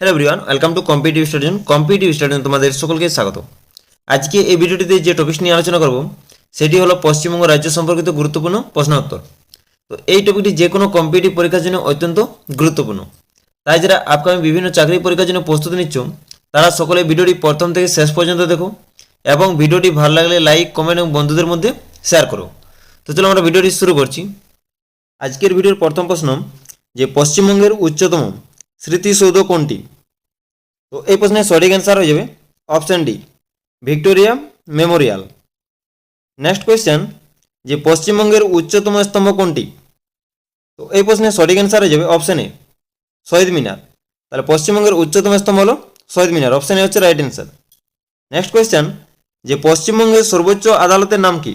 Hello everyone welcome to competitive student competitive student তোমাদের সকলকে স্বাগত। আজকে এই ভিডিওটিতে যে টপিক নিয়ে আলোচনা করব, সেটি হলো পশ্চিমবঙ্গ রাজ্য সম্পর্কিত গুরুত্বপূর্ণ প্রশ্ন উত্তর তো এই টপিকটি যে কোনো কম্পিটিভ পরীক্ষার জন্য অত্যন্ত গুরুত্বপূর্ণ। তাই যারা আপকামিং বিভিন্ন চাকরি পরীক্ষার জন্য প্রস্তুতি নিচ্ছ, তারা সকলে ভিডিওটি প্রথম থেকে শেষ পর্যন্ত দেখো এবং ভিডিওটি ভালো লাগলে লাইক কমেন্ট এবং বন্ধুদের মধ্যে শেয়ার করো। তো চলো আমরা ভিডিওটি শুরু করছি। আজকের ভিডিওর প্রথম প্রশ্ন, যে পশ্চিমবঙ্গের উচ্চতম স্মৃতিসৌধ কোনটি? তো এই প্রশ্নের সঠিক অ্যান্সার হয়ে যাবে option D Victoria Memorial. Next question যে পশ্চিমবঙ্গের উচ্চতম স্তম্ভ কোনটি? তো এই প্রশ্নের সঠিক অ্যান্সার হয়ে যাবে অপশান এ শহীদ মিনার। তাহলে পশ্চিমবঙ্গের উচ্চতম স্তম্ভ হলো শহীদ মিনার অপশান এ হচ্ছে রাইট অ্যান্সার নেক্সট কোয়েশ্চেন যে পশ্চিমবঙ্গের সর্বোচ্চ আদালতের নাম কি?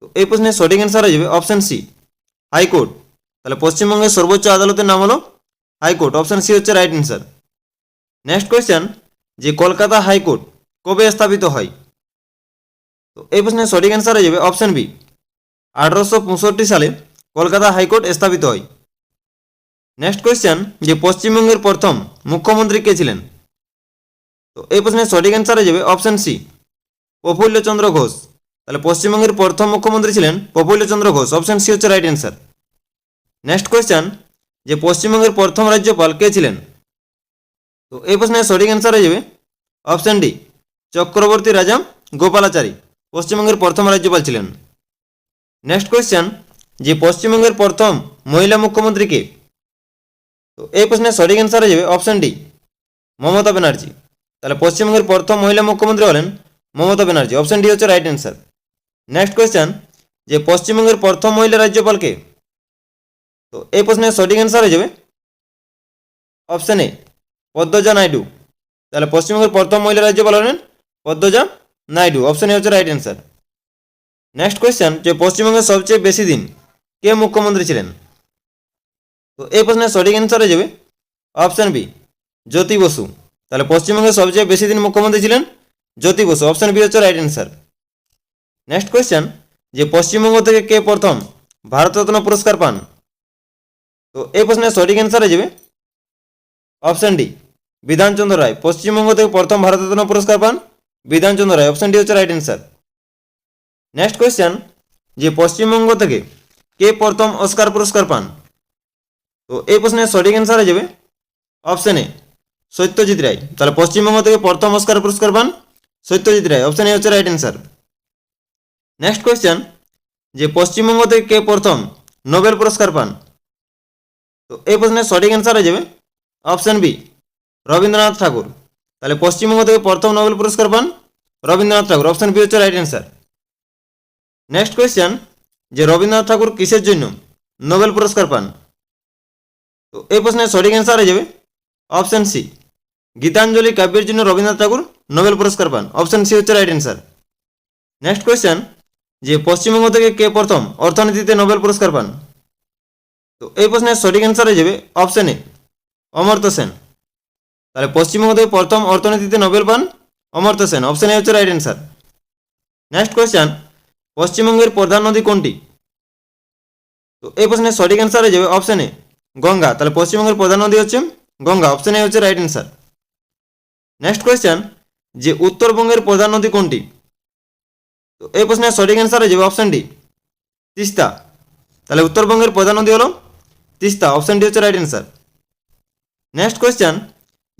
তো এই প্রশ্নের সঠিক অ্যান্সার হয়ে যাবে অপশান সি হাইকোর্ট। তাহলে পশ্চিমবঙ্গের সর্বোচ্চ আদালতের নাম হলো হাইকোর্ট অপশান সি হচ্ছে রাইট অ্যান্সার নেক্সট কোয়েশ্চেন যে কলকাতা হাইকোর্ট কবে স্থাপিত হয়? তো এই প্রশ্নের সঠিক অ্যান্সার হয়ে যাবে অপশান বি আঠারোশো পঁয়ষট্টি সালে কলকাতা হাইকোর্ট স্থাপিত হয়। নেক্সট কোয়েশ্চেন যে পশ্চিমবঙ্গের প্রথম মুখ্যমন্ত্রী কে ছিলেন? তো এই প্রশ্নের সঠিক অ্যান্সার হয়ে যাবে অপশান সি প্রফুল্লচন্দ্র ঘোষ। তাহলে পশ্চিমবঙ্গের প্রথম মুখ্যমন্ত্রী ছিলেন প্রফুল্লচন্দ্র ঘোষ অপশান সি হচ্ছে রাইট অ্যান্সার নেক্সট কোয়েশ্চেন যে পশ্চিমবঙ্গের প্রথম রাজ্যপাল কে ছিলেন? তো এই প্রশ্নের সঠিক অ্যান্সার হয়ে যাবে অপশন ডি চক্রবর্তী রাজা গোপালাচারী, পশ্চিমবঙ্গের প্রথম রাজ্যপাল ছিলেন। নেক্সট কোয়েশ্চেন যে পশ্চিমবঙ্গের প্রথম মহিলা মুখ্যমন্ত্রী কে? তো এই প্রশ্নের সঠিক অ্যান্সার হয়ে যাবে অপশন ডি মমতা ব্যানার্জি। তাহলে পশ্চিমবঙ্গের প্রথম মহিলা মুখ্যমন্ত্রী হলেন মমতা ব্যানার্জি। অপশন ডি হচ্ছে রাইট অ্যান্সার নেক্সট কোয়েশ্চেন যে পশ্চিমবঙ্গের প্রথম মহিলা রাজ্যপাল কে? তো এই প্রশ্নের সঠিক অ্যান্সার হয়ে যাবে। Option A Padmaja Naidu. তাহলে পশ্চিমবঙ্গের প্রথম মহিলা রাজ্যপাল হলেন পদ্মজা নাইডু। অপশান এ হচ্ছে রাইট অ্যান্সার নেক্সট কোয়েশ্চেন যে পশ্চিমবঙ্গের সবচেয়ে বেশি দিন কে মুখ্যমন্ত্রী ছিলেন? তো এই প্রশ্নের সঠিক অ্যান্সার হয়ে যাবে। Option B Jyoti Basu. তাহলে পশ্চিমবঙ্গের সবচেয়ে বেশি দিন মুখ্যমন্ত্রী ছিলেন জ্যোতি বসু। অপশান বি হচ্ছে রাইট অ্যান্সার নেক্সট কোয়েশ্চেন যে পশ্চিমবঙ্গ থেকে কে প্রথম ভারতরত্ন পুরস্কার পান? তো এই প্রশ্নের সঠিক অ্যান্সার হয়ে যাবে। অপশান ডি বিধানচন্দ্র রায়, পশ্চিমবঙ্গ থেকে প্রথম ভারতরত্ন পুরস্কার পান বিধানচন্দ্র রায়। অপশান ডি হচ্ছে রাইট অ্যান্সার নেক্সট কোয়েশ্চেন যে পশ্চিমবঙ্গ থেকে কে প্রথম অস্কার পুরস্কার পান? তো এই প্রশ্নের সঠিক অ্যান্সার হয়ে যাবে। Option A Satyajit Ray. তাহলে পশ্চিমবঙ্গ থেকে প্রথম অস্কার পুরস্কার পান সত্যজিৎ রায়। অপশান এ হচ্ছে রাইট অ্যান্সার নেক্সট কোয়েশ্চেন যে পশ্চিমবঙ্গ থেকে কে প্রথম নোবেল পুরস্কার পান তো এই প্রশ্নের সঠিক অ্যান্সার হয়ে যাবে অপশান বি রবীন্দ্রনাথ ঠাকুর। তাহলে পশ্চিমবঙ্গ থেকে প্রথম নোবেল পুরস্কার পান রবীন্দ্রনাথ ঠাকুর। অপশান বি হচ্ছে রাইট অ্যান্সার নেক্সট কোয়েশ্চেন যে রবীন্দ্রনাথ ঠাকুর কিসের জন্য নোবেল পুরস্কার পান? তো এই প্রশ্নের সঠিক অ্যান্সার হয়ে যাবে অপশান সি গীতাঞ্জলি কাব্যের জন্য রবীন্দ্রনাথ ঠাকুর নোবেল পুরস্কার পান। অপশান সি হচ্ছে রাইট অ্যান্সার নেক্সট কোয়েশ্চেন যে পশ্চিমবঙ্গ থেকে কে প্রথম অর্থনীতিতে নোবেল পুরস্কার পান? তো এই প্রশ্নের সঠিক অ্যান্সার হয়ে যাবে অপশান এ অমর্ত্য সেন। তাহলে পশ্চিমবঙ্গ থেকে প্রথম অর্থনীতিতে নোবেল পান অমর্ত্য সেন। অপশান এ হচ্ছে রাইট অ্যান্সার নেক্সট কোয়েশ্চেন পশ্চিমবঙ্গের প্রধান নদী কোনটি? তো এই প্রশ্নের সঠিক অ্যান্সার হয়ে যাবে অপশান এ গঙ্গা। তাহলে পশ্চিমবঙ্গের প্রধান নদী হচ্ছে গঙ্গা। অপশান এ হচ্ছে রাইট অ্যান্সার নেক্সট কোয়েশ্চেন যে উত্তরবঙ্গের প্রধান নদী কোনটি? তো এই প্রশ্নের সঠিক অ্যান্সার হয়ে যাবে অপশান ডি তিস্তা। তাহলে উত্তরবঙ্গের প্রধান নদী হলো তিস্তা অপশান ডি হচ্ছে রাইট অ্যান্সার নেক্সট কোয়েশ্চেন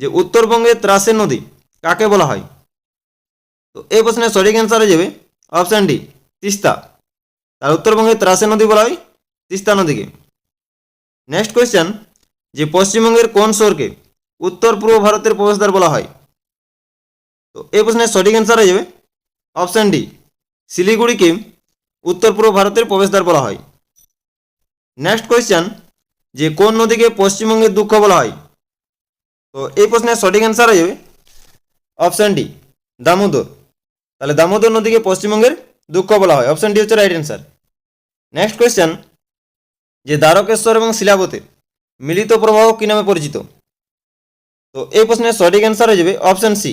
যে উত্তরবঙ্গে ত্রাসের নদী কাকে বলা হয়? তো এই প্রশ্নের সঠিক অ্যান্সার হয়ে যাবে অপশান ডি তিস্তা। তাহলে উত্তরবঙ্গে ত্রাসের নদী বলা হয় তিস্তা নদীকে। নেক্সট কোয়েশ্চেন যে পশ্চিমবঙ্গের কোন শহরকে উত্তর পূর্ব ভারতের প্রবেশদ্বার বলা হয়? তো এই প্রশ্নের সঠিক অ্যান্সার হয়ে যাবে অপশান ডি শিলিগুড়িকে উত্তর পূর্ব ভারতের প্রবেশদ্বার বলা হয়। নেক্সট কোয়েশ্চেন যে কোন নদীকে পশ্চিমবঙ্গের দুঃখ বলা হয়? তো এই প্রশ্নের সঠিক অ্যান্সার হয়ে যাবে অপশান ডি দামোদর। তাহলে দামোদর নদীকে পশ্চিমবঙ্গের দুঃখ বলা হয়। অপশান ডি হচ্ছে রাইট অ্যান্সার নেক্সট কোয়েশ্চেন যে দ্বারকেশ্বর এবং শিলাবতের মিলিত প্রবাহ কী নামে পরিচিত? তো এই প্রশ্নের সঠিক অ্যান্সার হয়ে যাবে অপশান সি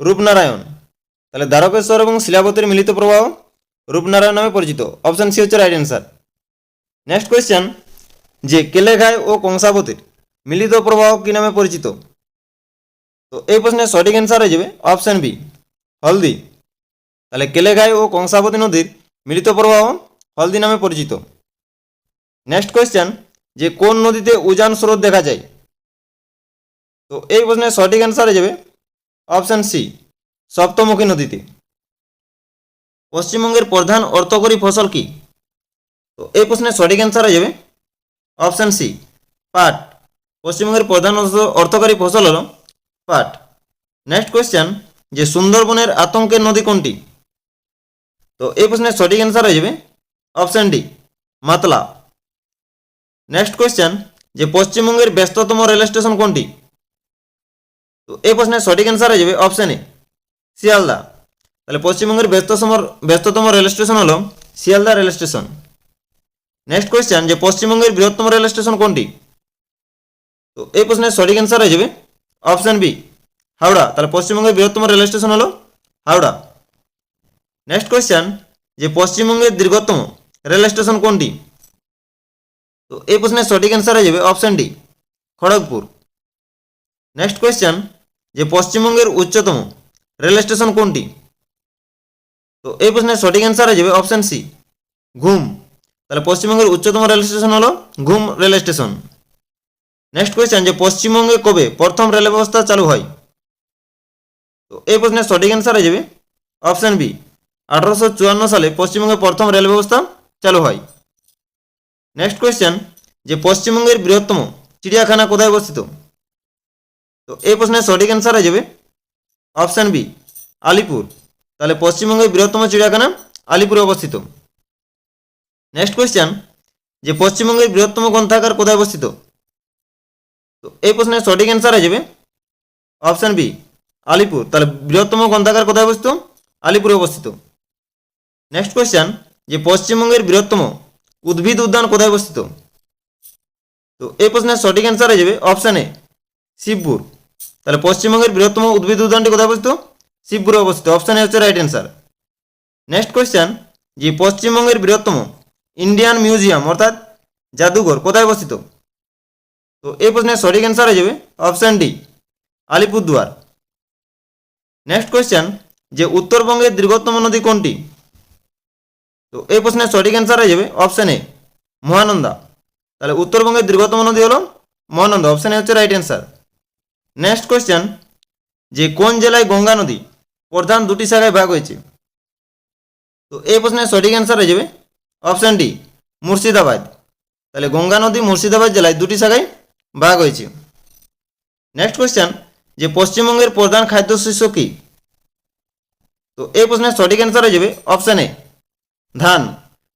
রূপনারায়ণ। তাহলে দ্বারকেশ্বর এবং শিলাবতের মিলিত প্রবাহ রূপনারায়ণ নামে পরিচিত। অপশান সি হচ্ছে রাইট অ্যান্সার নেক্সট কোয়েশ্চেন যে কেলেঘায় ও কংসাবতের। মিলিত প্রবাহ কি নামে পরিচিত? তো এই প্রশ্নের সঠিক অ্যান্সার হয়ে যাবে অপশান বি হলদি। তাহলে কেলেঘাই ও কংসাবতী নদীর মিলিত প্রবাহ হলদি নামে পরিচিত। নেক্সট কোয়েশ্চেন যে কোন নদীতে উজান স্রোত দেখা যায়? তো এই প্রশ্নের সঠিক অ্যান্সার হয়ে যাবে অপশান সি সপ্তমুখী নদীতে। পশ্চিমবঙ্গের প্রধান অর্থকরী ফসল কি? তো এই প্রশ্নের সঠিক অ্যান্সার হয়ে যাবে অপশান সি, পাট। পশ্চিমবঙ্গের প্রধান অর্থ- অর্থকরী ফসল হল পাট। নেক্সট কোয়েশ্চেন যে সুন্দরবনের আতঙ্কের নদী কোনটি? তো এই প্রশ্নের সঠিক অ্যান্সার হয়ে যাবে option D, Matla. Next question যে পশ্চিমবঙ্গের ব্যস্ততম রেল স্টেশন কোনটি? তো এই প্রশ্নের সঠিক অ্যান্সার হয়ে যাবে অপশান এ, শিয়ালদা। তাহলে পশ্চিমবঙ্গের ব্যস্ততম ব্যস্ততম রেল স্টেশন হলো Sealdah rail station. Next question যে পশ্চিমবঙ্গের বৃহত্তম রেল স্টেশন কোনটি? তো এই প্রশ্নের সঠিক অ্যান্সার হয়ে যাবে অপশান বি হাওড়া। তাহলে পশ্চিমবঙ্গের বৃহত্তম রেল স্টেশন হলো হাওড়া। নেক্সট কোয়েশ্চেন যে পশ্চিমবঙ্গের দীর্ঘতম রেল স্টেশন কোনটি? তো এই প্রশ্নের সঠিক অ্যান্সার হয়ে যাবে option D Kharagpur. Next question যে পশ্চিমবঙ্গের উচ্চতম রেল স্টেশন কোনটি? তো এই প্রশ্নের সঠিক অ্যান্সার হয়ে যাবে অপশান সি ঘুম। তাহলে পশ্চিমবঙ্গের উচ্চতম রেল স্টেশন হলো ঘুম রেল স্টেশন। নেক্সট কোয়েশ্চেন যে পশ্চিমবঙ্গে কবে প্রথম রেল ব্যবস্থা চালু হয়? তো এই প্রশ্নের সঠিক অ্যান্সার হয়ে যাবে। অপশান বি আঠারোশো চুয়ান্ন সালে পশ্চিমবঙ্গে প্রথম রেল ব্যবস্থা চালু হয়। নেক্সট কোয়েশ্চেন যে পশ্চিমবঙ্গের বৃহত্তম চিড়িয়াখানা কোথায় অবস্থিত? তো এই প্রশ্নের সঠিক অ্যান্সার হয়ে যাবে। Option B Alipur. তাহলে পশ্চিমবঙ্গের বৃহত্তম চিড়িয়াখানা আলিপুরে অবস্থিত। নেক্সট কোয়েশ্চেন যে পশ্চিমবঙ্গের বৃহত্তম গ্রন্থাগার কোথায় অবস্থিত? তো এই প্রশ্নের সঠিক অ্যান্সার হয়ে যাবে অপশান বি আলিপুর। তাহলে বৃহত্তম গ্রন্থাগার কোথায় অবস্থিত? আলিপুরে অবস্থিত। নেক্সট কোয়েশ্চেন যে পশ্চিমবঙ্গের বৃহত্তম উদ্ভিদ উদ্যান কোথায় অবস্থিত? তো এই প্রশ্নের সঠিক অ্যান্সার হয়ে যাবে অপশান এ শিবপুর। তাহলে পশ্চিমবঙ্গের বৃহত্তম উদ্ভিদ উদ্যানটি কোথায় অবস্থিত? শিবপুরে অবস্থিত। অপশান এ হচ্ছে রাইট অ্যান্সার নেক্সট কোয়েশ্চেন যে পশ্চিমবঙ্গের বৃহত্তম ইন্ডিয়ান মিউজিয়াম অর্থাৎ জাদুঘর, কোথায় অবস্থিত? তো এই প্রশ্নের সঠিক অ্যান্সার হয়ে যাবে option D Alipurduar. Next question যে উত্তরবঙ্গের দীর্ঘতম নদী কোনটি? তো এই প্রশ্নের সঠিক অ্যান্সার হয়ে যাবে অপশান এ মহানন্দা। তাহলে উত্তরবঙ্গের দীর্ঘতম নদী হলো মহানন্দা অপশান এ হচ্ছে রাইট অ্যান্সার নেক্সট কোয়েশ্চেন যে কোন জেলায় গঙ্গা নদী প্রধান দুটি শাখায় ভাগ হয়েছে? তো এই প্রশ্নের সঠিক অ্যান্সার হয়ে যাবে অপশান ডি, মুর্শিদাবাদ। তাহলে গঙ্গা নদী মুর্শিদাবাদ জেলায় দুটি শাখায় ভাগ হয়েছে। নেক্সট কোয়েশ্চেন যে পশ্চিমবঙ্গের প্রধান খাদ্যশস্য কী? তো এই প্রশ্নের সঠিক অ্যান্সার হয়ে যাবে অপশান এ, ধান।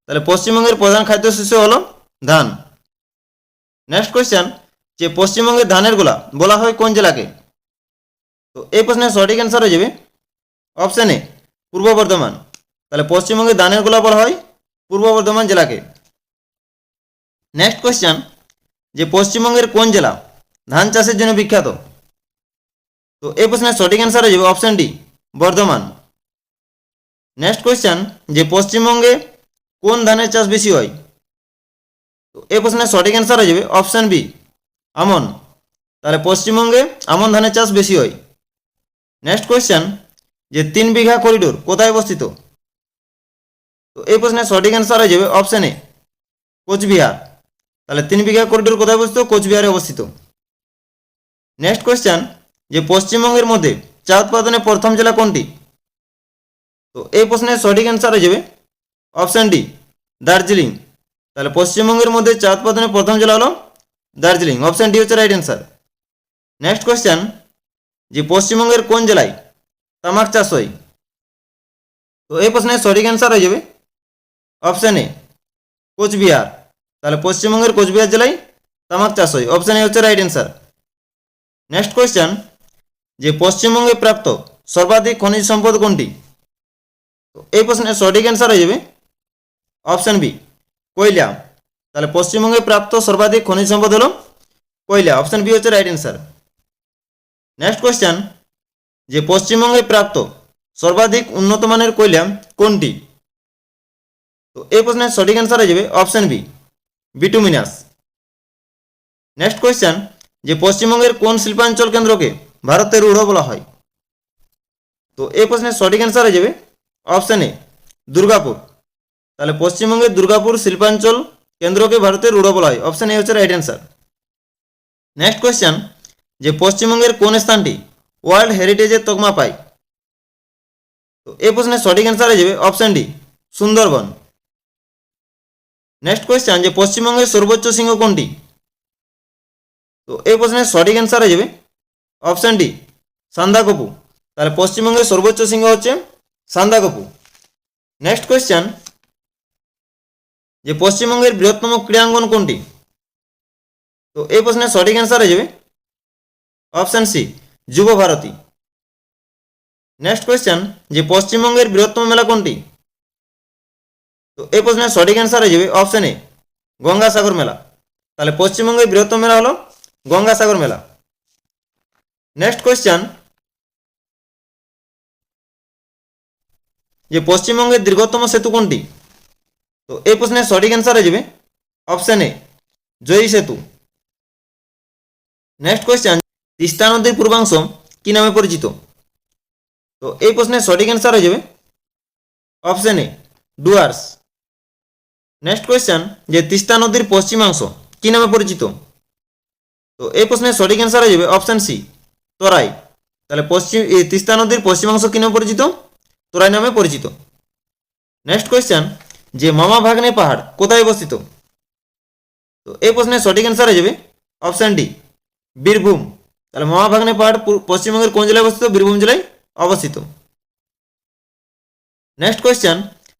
তাহলে পশ্চিমবঙ্গের প্রধান খাদ্যশস্য হলো ধান। নেক্সট কোয়েশ্চেন যে পশ্চিমবঙ্গের ধানের গোলা বলা হয় কোন জেলাকে? তো এই প্রশ্নের সঠিক অ্যান্সার হয়ে যাবে অপশান এ, পূর্ব বর্ধমান। তাহলে পশ্চিমবঙ্গের ধানের গোলা বলা হয় পূর্ব বর্ধমান জেলাকে। নেক্সট কোয়েশ্চেন যে পশ্চিমবঙ্গের কোন জেলা ধান চাষের জন্য বিখ্যাত? তো এই প্রশ্নের সঠিক অ্যান্সার হয়ে যাবে option D Bardhaman. Next question যে পশ্চিমবঙ্গে কোন ধানের চাষ বেশি হয়? তো এই প্রশ্নের সঠিক অ্যান্সার হয়ে যাবে অপশান বি আমন। তাহলে পশ্চিমবঙ্গে আমন ধানের চাষ বেশি হয়। নেক্সট কোয়েশ্চেন যে তিন বিঘা করিডোর কোথায় অবস্থিত? তো এই প্রশ্নের সঠিক অ্যান্সার হয়ে যাবে অপশান এ কোচবিহার। তাহলে তিন বিঘা করিডোর কোথায় অবস্থিত? কোচবিহারে অবস্থিত। নেক্সট কোয়েশ্চেন যে পশ্চিমবঙ্গের মধ্যে চা উৎপাদনে প্রথম জেলা কোনটি? তো এই প্রশ্নের সঠিক অ্যান্সার হয়ে যাবে অপশান ডি দার্জিলিং। তাহলে পশ্চিমবঙ্গের মধ্যে চা উৎপাদনে প্রথম জেলা হলো দার্জিলিং। অপশান ডি হচ্ছে রাইট অ্যান্সার নেক্সট কোয়েশ্চেন যে পশ্চিমবঙ্গের কোন জেলায় তামাক চাষ হয়? তো এই প্রশ্নের সঠিক অ্যান্সার হয়ে যাবে অপশান এ কোচবিহার তাহলে পশ্চিমবঙ্গের কোচবিহার জেলায় তামাক চাষ হয়। অপশান এ হচ্ছে রাইট অ্যান্সার নেক্সট কোয়েশ্চেন যে পশ্চিমবঙ্গে প্রাপ্ত সর্বাধিক খনিজ সম্পদ কোনটি? তো এই প্রশ্নের সঠিক অ্যান্সার হয়ে যাবে অপশান বি কয়লা। তাহলে পশ্চিমবঙ্গে প্রাপ্ত সর্বাধিক খনিজ সম্পদ হলো কয়লা। অপশান বি হচ্ছে রাইট অ্যান্সার নেক্সট কোয়েশ্চেন যে পশ্চিমবঙ্গে প্রাপ্ত সর্বাধিক উন্নত মানের কয়লা কোনটি? তো এই প্রশ্নের সঠিক অ্যান্সার হয়ে যাবে option B bituminous next question যে পশ্চিমবঙ্গের কোন শিল্পাঞ্চল কেন্দ্রকে ভারতের রূঢ় বলা হয়? তো এই প্রশ্নের সঠিক অ্যান্সার হয়ে যাবে অপশান এ দুর্গাপুর। তাহলে পশ্চিমবঙ্গের দুর্গাপুর শিল্পাঞ্চল কেন্দ্রকে ভারতের রূঢ় বলা হয়। অপশান এ হচ্ছে রাইট অ্যান্সার নেক্সট কোয়েশ্চেন যে পশ্চিমবঙ্গের কোন স্থানটি ওয়ার্ল্ড হেরিটেজের তকমা পায়? তো এই প্রশ্নের সঠিক অ্যান্সার হয়ে যাবে option D Sundarban. Next question যে পশ্চিমবঙ্গের সর্বোচ্চ সিংহ কোনটি? তো এই প্রশ্নের সঠিক অ্যান্সার হয়ে যাবে। Option D Sandakphu. তাহলে পশ্চিমবঙ্গের সর্বোচ্চ সিংহ হচ্ছে সান্দাকপু। নেক্সট কোয়েশ্চেন যে পশ্চিমবঙ্গের বৃহত্তম ক্রীড়াঙ্গন কোনটি? তো এই প্রশ্নের সঠিক অ্যান্সার হয়ে যাবে। অপশান সি যুব ভারতী। নেক্সট কোয়েশ্চেন যে পশ্চিমবঙ্গের বৃহত্তম মেলা কোনটি? তো এই প্রশ্নের সঠিক অ্যান্সার হয়ে যাবে অপশান এ গঙ্গাসাগর মেলা। তাহলে পশ্চিমবঙ্গের বৃহত্তম মেলা হলো গঙ্গাসাগর মেলা। নেক্সট কোয়েশ্চেন যে পশ্চিমবঙ্গের দীর্ঘতম সেতু কোনটি? তো এই প্রশ্নের সঠিক অ্যান্সার হয়ে যাবে অপশান এ জয়ী সেতু। নেক্সট কোয়েশ্চেন তিস্তা নদীর পূর্বাংশ কি নামে পরিচিত? তো এই প্রশ্নের সঠিক অ্যান্সার হয়ে যাবে option A Dooars. Next question যে তিস্তা নদীর পশ্চিমাংশ, কি নামে পরিচিত? তো এই প্রশ্নের সঠিক অ্যান্সার হয়ে যাবে অপশান সি তোরাই। তাহলে পশ্চিম তিস্তা নদীর পশ্চিমাংশ কি নামে পরিচিত? তোরাই নামে পরিচিত। নেক্সট কোয়েশ্চেন যে মামা ভাগ্নে পাহাড় কোথায় অবস্থিত? তো এই প্রশ্নের সঠিক অ্যান্সার হয়ে যাবে অপশান ডি বীরভূম। তাহলে মামা ভাগ্নে পাহাড় পশ্চিমবঙ্গের কোন জেলায় অবস্থিত? বীরভূম জেলায় অবস্থিত। নেক্সট কোয়েশ্চেন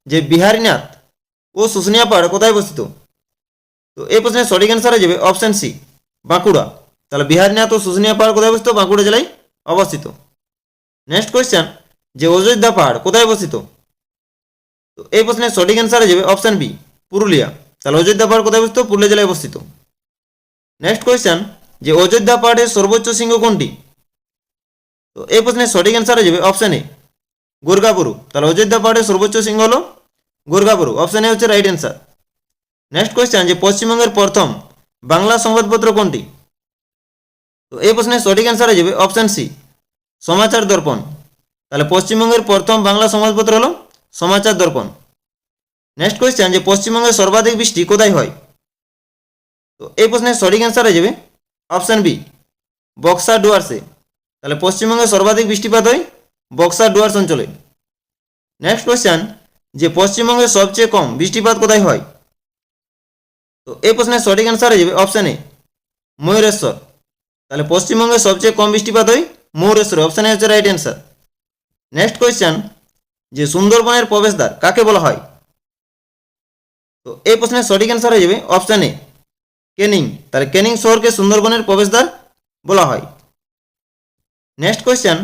যে বিহারীনাথ ও শুশুনিয়া পাহাড় কোথায় অবস্থিত তো এই প্রশ্নের সঠিক অ্যান্সার হয়ে যাবে অপশান সি বাঁকুড়া। তাহলে বিহারীনাথ ও শুশুনিয়া পাহাড় কোথায় অবস্থিত বাঁকুড়া জেলায় অবস্থিত। নেক্সট কোয়েশ্চেন যে অযোধ্যা পাহাড় কোথায় অবস্থিত তো এই প্রশ্নের সঠিক অ্যান্সার হয়ে যাবে অপশান বি পুরুলিয়া। তাহলে অযোধ্যা পাহাড় কোথায় অবস্থিত পুরুলিয়া জেলায় অবস্থিত নেক্সট কোয়েশ্চেন যে অযোধ্যা পাহাড়ের সর্বোচ্চ শৃঙ্গ কোনটি? তো এই প্রশ্নের সঠিক অ্যান্সার হয়ে যাবে অপশান এ গোর্গাপুরু তাহলে অযোধ্যা পাহাড়ের সর্বোচ্চ শৃঙ্গ হলো গোর্গাপুরু অপশান এ হচ্ছে রাইট অ্যান্সার নেক্সট কোয়েশ্চেন যে পশ্চিমবঙ্গের প্রথম বাংলা সংবাদপত্র কোনটি? তো এই প্রশ্নের সঠিক অ্যান্সার হয়ে যাবে অপশান সি সমাচার দর্পণ। তাহলে পশ্চিমবঙ্গের প্রথম বাংলা সংবাদপত্র হলো সমাচার দর্পণ। নেক্সট কোয়েশ্চেন যে পশ্চিমবঙ্গের সর্বাধিক বৃষ্টি কোথায় হয়? তো এই প্রশ্নের সঠিক অ্যান্সার হয়ে যাবে অপশান বি বক্সা ডুয়ার্সে। তাহলে পশ্চিমবঙ্গে সর্বাধিক বৃষ্টিপাত হয় বক্সা ডুয়ার্স অঞ্চলে। নেক্সট কোয়েশ্চেন যে পশ্চিমবঙ্গে সবচেয়ে কম বৃষ্টিপাত কোথায় হয়? তো এই প্রশ্নের সঠিক অ্যান্সার হয়ে যাবে অপশান এ ময়ূরেশ্বর। তাহলে পশ্চিমবঙ্গে সবচেয়ে কম বৃষ্টিপাত হয় ময়ূরেশ্বর অপশান এ হচ্ছে রাইট অ্যান্সার নেক্সট কোয়েশ্চেন যে সুন্দরবনের প্রবেশদ্বার কাকে বলা হয়? তো এই প্রশ্নের সঠিক অ্যান্সার হয়ে যাবে অপশান এ কেনিং। তাহলে কেনিং শহরকে সুন্দরবনের প্রবেশদ্বার বলা হয়। নেক্সট কোয়েশ্চেন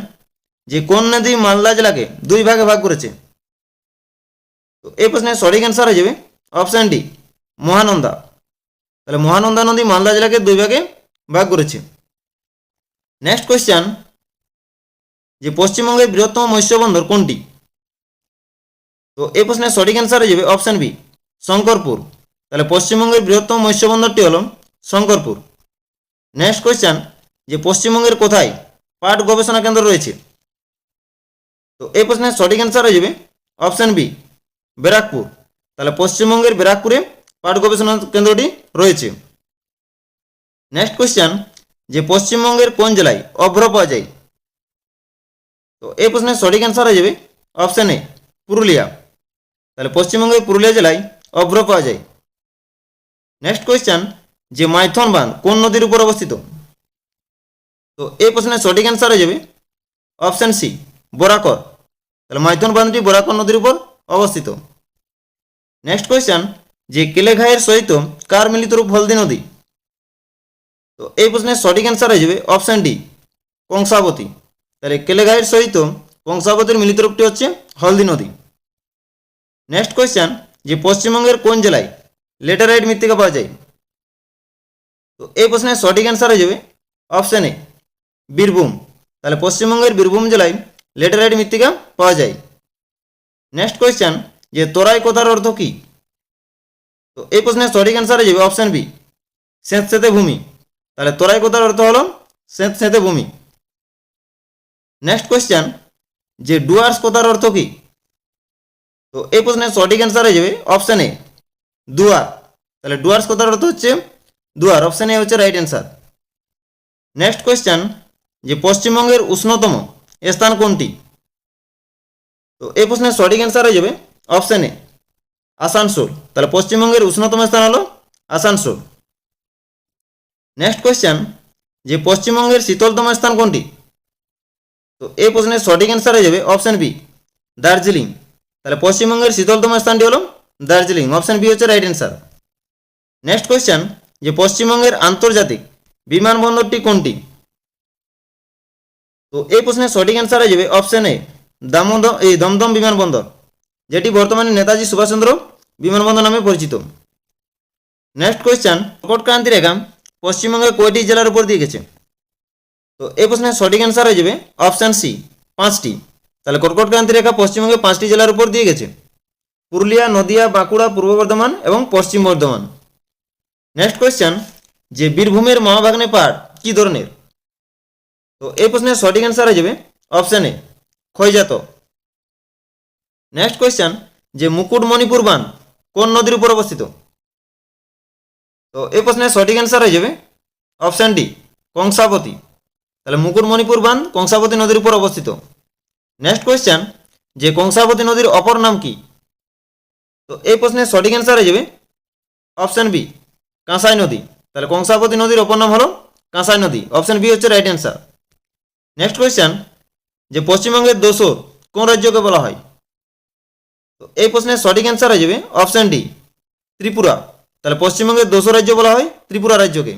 যে কোন নদী মালদা জেলাকে দুই ভাগে ভাগ করেছে? তো এই প্রশ্নের সঠিক অ্যান্সার হয়ে যাবে অপশান ডি মহানন্দা। তাহলে মহানন্দা নদী মালদা জেলাকে দুই ভাগে ভাগ করেছে। নেক্সট কোয়েশ্চেন যে পশ্চিমবঙ্গের বৃহত্তম মৎস্য বন্দর কোনটি? তো এই প্রশ্নের সঠিক অ্যান্সার হয়ে যাবে অপশান বি শঙ্করপুর। তাহলে পশ্চিমবঙ্গের বৃহত্তম মৎস্য বন্দরটি হল শঙ্করপুর। নেক্সট কোয়েশ্চেন যে পশ্চিমবঙ্গের কোথায় পাট গবেষণা কেন্দ্র রয়েছে? তো এই প্রশ্নের সঠিক অ্যান্সার হয়ে যাবে অপশান বি ব্যারাকপুর। তাহলে পশ্চিমবঙ্গের ব্যারাকপুরে পাট গবেষণা কেন্দ্রটি রয়েছে। নেক্সট কোয়েশ্চেন যে পশ্চিমবঙ্গের কোন জেলায় অভ্র পাওয়া যায়? তো এই প্রশ্নের সঠিক অ্যান্সার হয়ে যাবে অপশান এ, পুরুলিয়া। তাহলে পশ্চিমবঙ্গের পুরুলিয়া জেলায় অভ্র পাওয়া যায়। নেক্সট কোয়েশ্চেন যে মাইথন বাঁধ কোন নদীর উপর অবস্থিত? তো এই প্রশ্নের সঠিক অ্যান্সার হয়ে যাবে অপশান সি বরাকর। তাহলে মাইথন বাঁধটি বরাকর নদীর উপর অবস্থিত। নেক্সট কোয়েশ্চেন যে কেলেঘাইয়ের সহিত কার মিলিত রূপ হলদি নদী? তো এই প্রশ্নের সঠিক অ্যান্সার হয়ে যাবে অপশান ডি কংসাবতী। তাহলে কেলেঘাইয়ের সহিত কংসাবতীর মিলিত রূপটি হচ্ছে হলদি নদী। নেক্সট কোয়েশ্চেন যে পশ্চিমবঙ্গের কোন জেলায় লেটারাইট মৃত্তিকা পাওয়া যায়? তো এই প্রশ্নের সঠিক অ্যান্সার হয়ে যাবে অপশান এ বীরভূম। তাহলে পশ্চিমবঙ্গের বীরভূম জেলায় লেটারাইট মৃত্তিকা পাওয়া যায়। নেক্সট কোয়েশ্চেন যে তোরাই কথার অর্থ কী? তো এই প্রশ্নের সঠিক অ্যান্সার হয়ে যাবে অপশান বি স্যাঁতস্যাঁতে ভূমি। তাহলে তোরাই কথার অর্থ হলো সেঁতে ভূমি। নেক্সট কোয়েশ্চেন যে ডুয়ার্স কথার অর্থ কি? তো এই প্রশ্নের সঠিক অ্যান্সার হয়ে যাবে অপশান এ দুয়ার। তাহলে ডুয়ার্স কথার অর্থ হচ্ছে দুয়ার অপশান এ হচ্ছে রাইট অ্যান্সার নেক্সট কোয়েশ্চেন যে পশ্চিমবঙ্গের উষ্ণতম স্থান কোনটি? তো এই প্রশ্নের সঠিক অ্যান্সার হয়ে যাবে অপশান এ আসানসোল। তাহলে পশ্চিমবঙ্গের উষ্ণতম স্থান হলো আসানসোল। নেক্সট কোয়েশ্চেন যে পশ্চিমবঙ্গের শীতলতম স্থান কোনটি? তো এই প্রশ্নের সঠিক অ্যান্সার হয়ে যাবে অপশান বি দার্জিলিং। তাহলে পশ্চিমবঙ্গের শীতলতম স্থানটি হলো দার্জিলিং। অপশান বি হচ্ছে রাইট অ্যান্সার নেক্সট কোয়েশ্চেন যে পশ্চিমবঙ্গের আন্তর্জাতিক বিমানবন্দরটি কোনটি? তো এই প্রশ্নের সঠিক অ্যান্সার হয়ে যাবে অপশান এ দামোদম এই দমদম বিমানবন্দর যেটি বর্তমানে নেতাজি সুভাষচন্দ্র বিমানবন্দর নামে পরিচিত। নেক্সট কোয়েশ্চেন ক্রান্তি রেখা পশ্চিমবঙ্গের কয়টি জেলার উপর দিয়ে গেছে। তো এই প্রশ্নের সঠিক অ্যান্সার হয়ে যাবে অপশান সি পাঁচটি। তাহলে ক্রান্তি রেখা পশ্চিমবঙ্গে পাঁচটি জেলার উপর দিয়ে গেছে। পুরুলিয়া, নদিয়া, বাঁকুড়া, পূর্ব বর্ধমান এবং পশ্চিম বর্ধমান। নেক্সট কোয়েশ্চেন যে বীরভূমের মহাভাগ্নে পাহাড় কী ধরনের? তো এই প্রশ্নের সঠিক অ্যান্সার হয়ে যাবে অপশান এ ক্ষয়জাত নেক্সট কোয়েশ্চেন যে মুকুটমণিপুর বাঁধ কোন নদীর উপর অবস্থিত? তো এই প্রশ্নের সঠিক অ্যান্সার হয়ে যাবে অপশান ডি কংসাবতী। তাহলে মুকুটমণিপুর বাঁধ কংসাবতী নদীর উপর অবস্থিত। নেক্সট কোয়েশ্চেন যে কংসাবতী নদীর অপর নাম কি? তো এই প্রশ্নের সঠিক অ্যান্সার হয়ে যাবে অপশান বি কাঁসাই নদী। তাহলে কংসাবতী নদীর অপর নাম হলো কাঁসাই নদী। অপশান বি হচ্ছে রাইট অ্যান্সার নেক্সট কোয়েশ্চেন যে পশ্চিমবঙ্গের দোসর কোন রাজ্যকে বলা হয়? তো এই প্রশ্নের সঠিক অ্যান্সার হয়ে যাবে অপশান ডি ত্রিপুরা। তাহলে পশ্চিমবঙ্গের দোসর রাজ্য বলা হয়, ত্রিপুরা রাজ্যকে।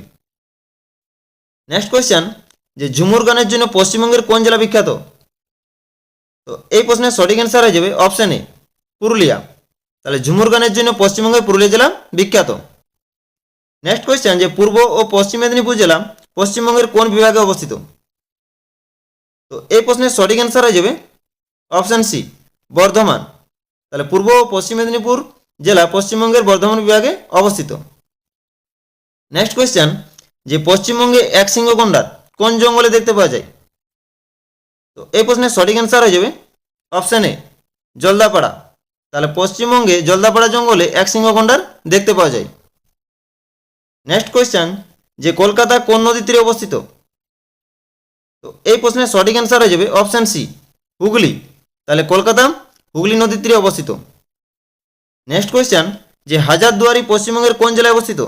নেক্সট কোয়েশ্চেন যে ঝুমুর গানের জন্য পশ্চিমবঙ্গের কোন জেলা বিখ্যাত? তো এই প্রশ্নের সঠিক অ্যান্সার হয়ে যাবে অপশান এ পুরুলিয়া। তাহলে ঝুমুর গানের জন্য পশ্চিমবঙ্গের পুরুলিয়া জেলা বিখ্যাত। নেক্সট কোয়েশ্চেন যে পূর্ব ও পশ্চিম মেদিনীপুর জেলা পশ্চিমবঙ্গের কোন বিভাগে অবস্থিত? তো এই প্রশ্নের সঠিক অ্যান্সার হয়ে যাবে অপশান সি বর্ধমান। তাহলে পূর্ব ও পশ্চিম মেদিনীপুর জেলা পশ্চিমবঙ্গের বর্ধমান বিভাগে অবস্থিত। নেক্সট কোয়েশ্চেন যে পশ্চিমবঙ্গে এক সিংহ গন্ডার কোন জঙ্গলে দেখতে পাওয়া যায়? তো এই প্রশ্নের সঠিক অ্যান্সার হয়ে যাবে অপশান এ জলদাপাড়া। তাহলে পশ্চিমবঙ্গে জলদাপাড়া জঙ্গলে এক সিংহ গন্ডার দেখতে পাওয়া যায়। নেক্সট কোয়েশ্চেন যে কলকাতা কোন নদীর তীরে অবস্থিত? তো এই প্রশ্নের সঠিক অ্যান্সার হয়ে যাবে অপশান সি হুগলি। তাহলে কলকাতা, হুগলি নদীর তীরে অবস্থিত। নেক্সট কোয়েশ্চেন যে হাজারদুয়ারি পশ্চিমবঙ্গের কোন জেলায় অবস্থিত?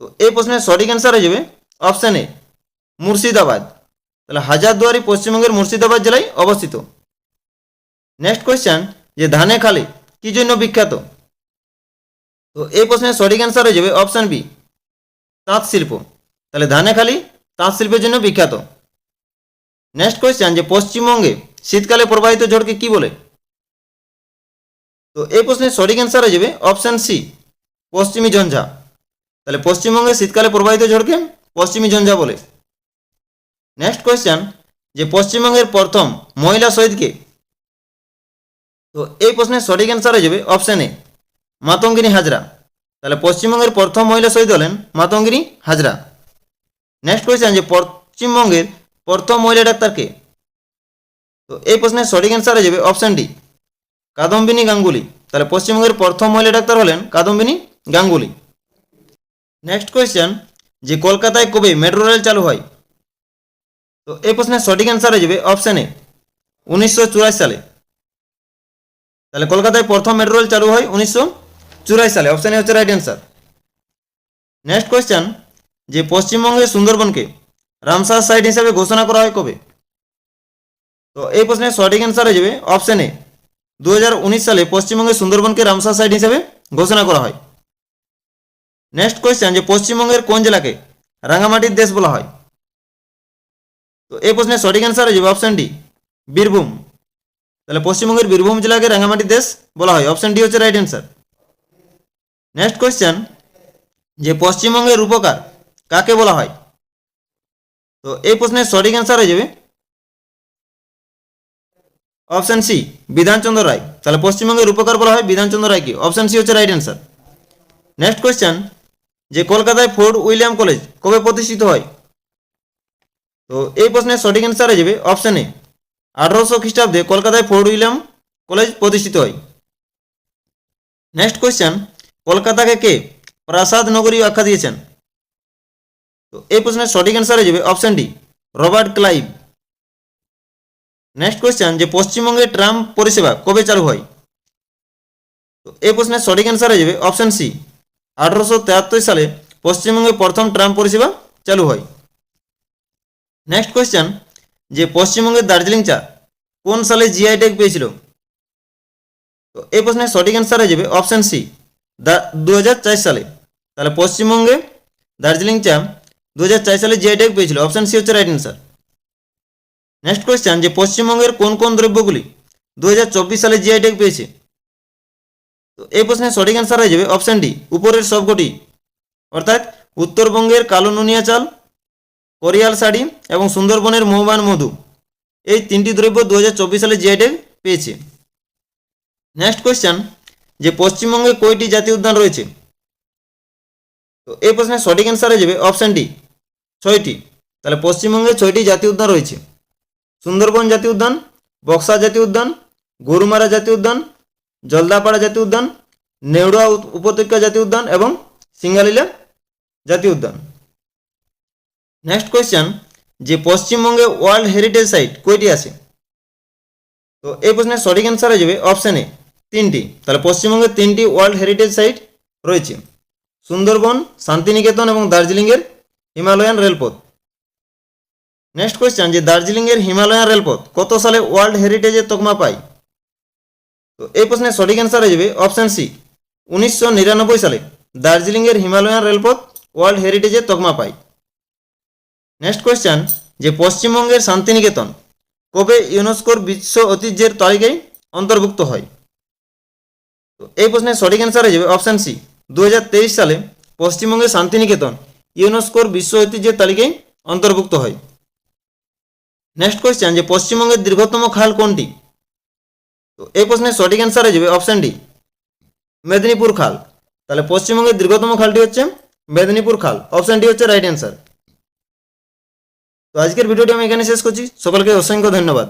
তো এই প্রশ্নের সঠিক অ্যান্সার হয়ে যাবে অপশান এ মুর্শিদাবাদ। তাহলে হাজারদুয়ারি পশ্চিমবঙ্গের মুর্শিদাবাদ জেলায় অবস্থিত। নেক্সট কোয়েশ্চেন যে ধানে খালি কি জন্য বিখ্যাত? তো এই প্রশ্নের সঠিক অ্যান্সার হয়ে যাবে অপশান বি তাঁত শিল্প তাহলে ধানেখালি তাঁত শিল্পের জন্য বিখ্যাত। নেক্সট কোয়েশ্চেন যে পশ্চিমবঙ্গে শীতকালে প্রবাহিত ঝড়কে কি বলে? তো এই প্রশ্নের সঠিক অ্যান্সার হয়ে যাবে অপশান সি পশ্চিমী ঝঞ্ঝা। তাহলে পশ্চিমবঙ্গে শীতকালে প্রবাহিত ঝড়কে পশ্চিমী ঝঞ্ঝা বলে। নেক্সট কোয়েশ্চেন যে পশ্চিমবঙ্গের প্রথম মহিলা শহীদকে? তো এই প্রশ্নের সঠিক অ্যান্সার হয়ে যাবে অপশান এ মাতঙ্গিনী হাজরা। তাহলে পশ্চিমবঙ্গের প্রথম মহিলা শহীদ হলেন মাতঙ্গিনী হাজরা। নেক্সট কোয়েশ্চেন যে পশ্চিমবঙ্গের প্রথম মহিলা ডাক্তারকে তো এই প্রশ্নের সঠিক অ্যান্সার হয়ে যাবে অপশান ডি কাদম্বিনী গাঙ্গুলি। তাহলে পশ্চিমবঙ্গের প্রথম মহিলা ডাক্তার হলেন কাদম্বিনী গাঙ্গুলি। নেক্সট কোয়েশ্চেন যে কলকাতায় কবে মেট্রো রেল চালু হয়? তো এই প্রশ্নের সঠিক অ্যান্সার হয়ে যাবে অপশান এ উনিশশো চুরাশি সালে। তাহলে কলকাতায় প্রথম মেট্রো রেল চালু হয় উনিশশো চুরাশি সালে অপশান এ হচ্ছে রাইট অ্যান্সার নেক্সট কোয়েশ্চেন যে পশ্চিমবঙ্গের সুন্দরবনকে রামসার সাইট হিসাবে ঘোষণা করা হয় কবে? তো এই প্রশ্নের সঠিক অ্যান্সার হয়ে যাবে অপশান এ দু হাজার উনিশ সালে পশ্চিমবঙ্গের সুন্দরবনকে রামসার সাইট হিসাবে ঘোষণা করা হয়। নেক্সট কোয়েশ্চেন যে পশ্চিমবঙ্গের কোন জেলাকে রাঙামাটির দেশ বলা হয়? তো এই প্রশ্নের সঠিক অ্যান্সার হয়ে যাবে অপশান ডি বীরভূম। তাহলে পশ্চিমবঙ্গের বীরভূম জেলাকে রাঙামাটির দেশ বলা হয়। অপশান ডি হচ্ছে রাইট অ্যান্সার নেক্সট কোয়েশ্চেন যে পশ্চিমবঙ্গের রূপকার কাকে বলা হয়? তো এই প্রশ্নের সঠিক অ্যান্সার হয়ে যাবে। Option C Bidhan Chandra Roy. তাহলে পশ্চিমবঙ্গের রূপকার বলা হয় বিধানচন্দ্র রায়কে অপশান সি হচ্ছে রাইট অ্যান্সার নেক্সট কোয়েশ্চেন যে কলকাতায় ফোর্ট উইলিয়াম কলেজ কবে প্রতিষ্ঠিত হয়? তো এই প্রশ্নের সঠিক অ্যান্সার হয়ে যাবে অপশন এ আঠারোশো খ্রিস্টাব্দে কলকাতায় ফোর্ট উইলিয়াম কলেজ প্রতিষ্ঠিত হয়। নেক্সট কোয়েশ্চেন কলকাতাকে কে? প্রাসাদ নগরী আখ্যা দিয়েছেন। তো এই প্রশ্নের সঠিক অ্যান্সার হয়ে যাবে option D Robert Clive. Next question যে পশ্চিমবঙ্গে ট্রাম পরিষেবা কবে চালু হয়? তো এই প্রশ্নের সঠিক অ্যান্সার হয়ে যাবে অপশন সি আঠারোশো তেহাত্তর সালে পশ্চিমবঙ্গে প্রথম ট্রাম পরিষেবা চালু হয়। নেক্সট কোয়েশ্চেন যে পশ্চিমবঙ্গের দার্জিলিং চা কোন সালে জিআই ট্যাগ পেয়েছিল? তো এই প্রশ্নের সঠিক অ্যান্সার হয়ে যাবে অপশন সি দুহাজার চার সালে। তাহলে পশ্চিমবঙ্গে দার্জিলিং চা দু সালে জিআই ট্যাগ পেয়েছিল। অপশন সি হচ্ছে রাইট অ্যান্সার নেক্সট কোয়েশ্চেন যে পশ্চিমবঙ্গের কোন কোন দ্রব্যগুলি দুহাজার চব্বিশ সালে জিআই ট্যাগ পেয়েছে? তো এই প্রশ্নের সঠিক অ্যান্সার হয়ে যাবে অপশন ডি উপরের সবকটি। অর্থাৎ উত্তরবঙ্গের কালো নুনিয়া চাল, কোরিয়াল শাড়ি এবং সুন্দরবনের মহুবান মধু। এই তিনটি দ্রব্য দু হাজার চব্বিশ সালে জিআই ট্যাগ পেয়েছে। নেক্সট কোয়েশ্চেন যে পশ্চিমবঙ্গে কয়টি জাতীয় উদ্যান রয়েছে? তো এই প্রশ্নের সঠিক অ্যান্সার হয়ে যাবে অপশন ডি ছয়টি। তাহলে পশ্চিমবঙ্গে ছয়টি জাতীয় উদ্যান রয়েছে। সুন্দরবন জাতীয় উদ্যান, বক্সা জাতীয় উদ্যান, গরুমারা জাতীয় উদ্যান, জলদাপাড়া জাতীয় উদ্যান নেউড়া উপত্যকা জাতীয় উদ্যান এবং সিঙ্গালীলা জাতীয় উদ্যান। নেক্সট কোয়েশ্চেন যে পশ্চিমবঙ্গে ওয়ার্ল্ড হেরিটেজ সাইট কয়টি আছে? তো এই প্রশ্নের সঠিক অ্যান্সার হয়ে যাবে অপশন এ তিনটি। তাহলে পশ্চিমবঙ্গে তিনটি ওয়ার্ল্ড হেরিটেজ সাইট রয়েছে। সুন্দরবন, শান্তিনিকেতন এবং দার্জিলিংয়ের হিমালয়ান রেলপথ। নেক্সট কোয়েশ্চেন যে দার্জিলিংয়ের হিমালয়ান রেলপথ, কত সালে ওয়ার্ল্ড হেরিটেজের তকমা পায়? তো এই প্রশ্নের সঠিক অ্যান্সার হয়ে যাবে অপশন সি উনিশশো নিরানব্বই সালে দার্জিলিংয়ের হিমালয়ান রেলপথ ওয়ার্ল্ড হেরিটেজের তকমা পায়। নেক্সট কোয়েশ্চেন যে পশ্চিমবঙ্গের শান্তিনিকেতন, কবে ইউনেস্কোর বিশ্ব ঐতিহ্যের তালিকায় অন্তর্ভুক্ত হয়? তো এই প্রশ্নের সঠিক অ্যান্সার হয়ে যাবে অপশন সি দু হাজার তেইশ সালে পশ্চিমবঙ্গের শান্তিনিকেতন ইউনেস্কোর বিশ্ব ঐতিহ্যের তালিকায় অন্তর্ভুক্ত হয়। নেক্সট কোয়েশ্চেন যে পশ্চিমবঙ্গের দীর্ঘতম খাল কোনটি? তো এই প্রশ্নের সঠিক অ্যান্সার হয়ে যাবে অপশন ডি মেদিনীপুর খাল। তাহলে পশ্চিমবঙ্গের দীর্ঘতম খালটি হচ্ছে মেদিনীপুর খাল। অপশন ডি হচ্ছে রাইট অ্যান্সার তো আজকের ভিডিওটি আমি এখানে শেষ করছি। সকলকে অসংখ্য ধন্যবাদ।